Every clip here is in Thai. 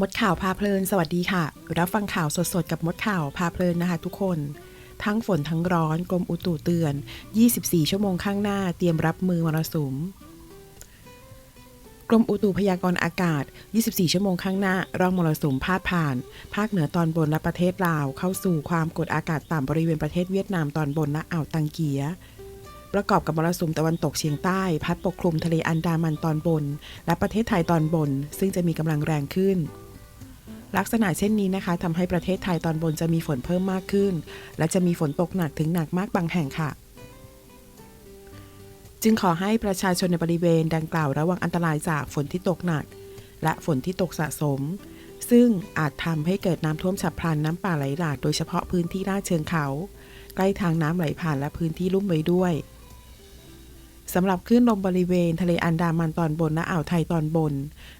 มดข่าวพาเพลิน สวัสดีค่ะ รับฟังข่าวสดๆ กับมดข่าวพาเพลินนะคะทุกคน ทั้งฝนทั้งร้อนกรมอุตุเตือน 24 ชั่วโมงข้างหน้าเตรียมรับมือมรสุม กรมอุตุพยากรณ์อากาศ 24 ชั่วโมงข้างหน้า ร่องมรสุมพาดผ่าน ภาคเหนือตอนบนและประเทศลาว เข้าสู่ความกดอากาศต่ำบริเวณประเทศเวียดนามตอนบนและอ่าวตังเกียประกอบกับมรสุมตะวันตกเฉียงใต้ พัดปกคลุมทะเลอันดามันตอนบน และประเทศไทยตอนบน ซึ่งจะมีกำลังแรงขึ้น ลักษณะเช่นนี้นะคะทำให้ประเทศไทยตอนบนจะมีฝนเพิ่มมากขึ้น และจะมีฝนตกหนักถึงหนักมากบางแห่งค่ะ จึงขอให้ประชาชนในบริเวณดังกล่าวระวังอันตรายจากฝนที่ตกหนัก และฝนที่ตกสะสม ซึ่งอาจทำให้เกิดน้ำท่วมฉับพลันน้ำป่าไหลหลากโดยเฉพาะพื้นที่ลาดเชิงเขา ใกล้ทางน้ำไหลผ่านและพื้นที่ลุ่มไว้ด้วย สำหรับคลื่นลมบริเวณทะเลอันดามันตอนบนและอ่าวไทยตอนบน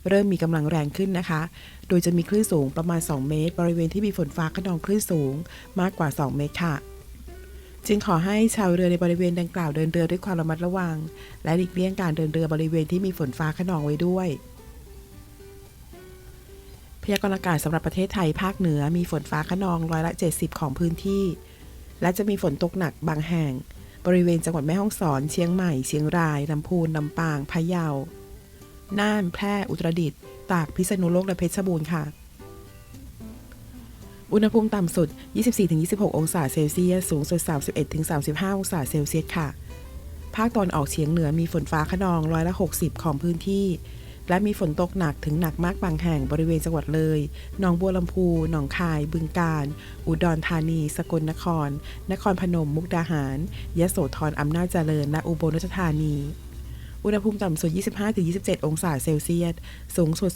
เริ่มมีกำลังแรงขึ้นนะคะ โดยจะมีคลื่นสูงประมาณ 2 เมตร บริเวณที่มีฝนฟ้าขนองคลื่นสูงมากกว่า 2 เมตรค่ะ จึงขอให้ชาวเรือในบริเวณดังกล่าวเดินเรือด้วยความระมัดระวัง และหลีกเลี่ยงการเดินเรือบริเวณที่มีฝนฟ้าขนองไว้ด้วยพยากรณ์อากาศสำหรับประเทศไทยภาคเหนือมีฝนฟ้าขนองร้อยละ 70 ของพื้นที่ และจะมีฝนตกหนักบางแห่ง บริเวณจังหวัดแม่ฮ่องสอน เชียงใหม่ เชียงราย ลำพูน ลำปาง พะเยา น่าน แพร่ อุตรดิตถ์ ตาก พิษณุโลก และเพชรบูรณ์ค่ะ อุณหภูมิต่ำสุด 24-26 องศาเซลเซียส สูงสุด 31-35 องศาเซลเซียสค่ะ ภาคตอนออกเฉียงเหนือมีฝนฟ้าขนองร้อยละ 60 ของพื้นที่ และมีฝนตกหนักถึงหนักมากบางแห่งบริเวณจังหวัดเลย หนองบัวลำพู หนองคาย บึงกาฬ อุดรธานี สกลนคร นครพนม มุกดาหาร ยโสธร อำนาจเจริญ และอุบลราชธานี อุณหภูมิต่ำสุด 25-27 องศาเซลเซียส สูงสุด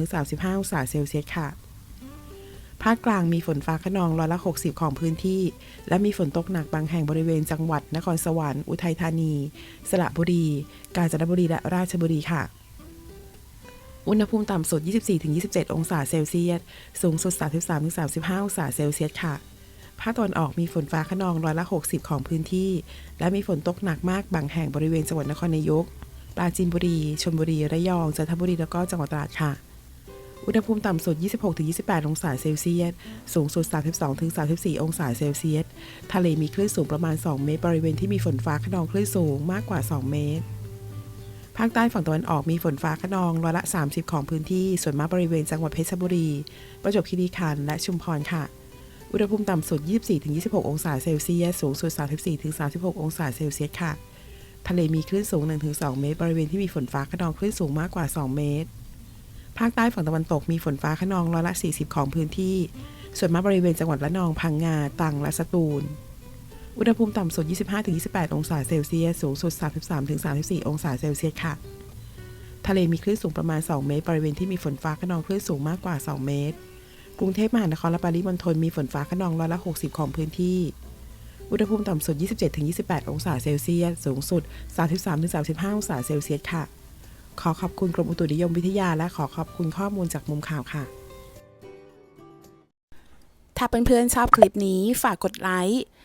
32-35 องศาเซลเซียสค่ะภาคกลางมีฝนฟ้าขนองร้อยละ 60 ของพื้นที่ และมีฝนตกหนักบางแห่งบริเวณจังหวัด นครสวรรค์ อุทัยธานี สระบุรี กาญจนบุรี และราชบุรีค่ะ อุณหภูมิต่ำสุด 24-27 องศาเซลเซียส สูงสุด 33-35 องศาเซลเซียสค่ะ ภาคตะวันออกมีฝนฟ้าขนองร้อยละ 60 ของพื้นที่ และมีฝนตกหนักมากบางแห่งบริเวณจังหวัดนครนายก ปราจีนบุรี ชลบุรี ระยอง จันทบุรี แล้วก็จังหวัดตราดค่ะ อุณหภูมิต่ำสุด 26-28 องศาเซลเซียส สูงสุด 32-34 องศาเซลเซียส ทะเลมีคลื่นสูงประมาณ 2 เมตร บริเวณที่มีฝนฟ้าขนองคลื่นสูงมากกว่า 2 เมตร ภาคใต้ฝั่งตะวันออกมีฝนฟ้าขนองร้อยละ 30 ของพื้นที่ ส่วนมากบริเวณจังหวัดเพชรบุรี ประจวบคีรีขันธ์และชุมพรค่ะ อุณหภูมิต่ำสุด 24-26 องศาเซลเซียส สูงสุด 34-36 องศาเซลเซียสค่ะ ทะเลมีคลื่นสูง 1-2 เมตร บริเวณที่มีฝนฟ้าขนองคลื่นสูงมากกว่า 2 เมตร ภาคใต้ฝั่งตะวันตกมีฝนฟ้าขนองร้อยละ 40 ของพื้นที่ ส่วนมากบริเวณจังหวัดละนอง พังงา ตรัง และสตูล อุณหภูมิต่ำสุด 25-28 องศาเซลเซียส สูงสุด 33-34 องศาเซลเซียสค่ะ ทะเลมีคลื่นสูงประมาณ 2 เมตร บริเวณที่มีฝนฟ้าขนองคลื่นสูงมากกว่า 2 เมตร กรุงเทพมหานครและปริมณฑลมีฝนฟ้าขนองร้อยละ 60 ของพื้นที่ อุณหภูมิต่ำสุด 27-28 องศาเซลเซียส สูงสุด 33-35 องศาเซลเซียสค่ะ ขอขอบคุณกรมอุตุนิยมวิทยา และขอขอบคุณข้อมูลจากมุมข่าวค่ะถ้าเพื่อนๆชอบคลิปนี้ฝากกดไลค์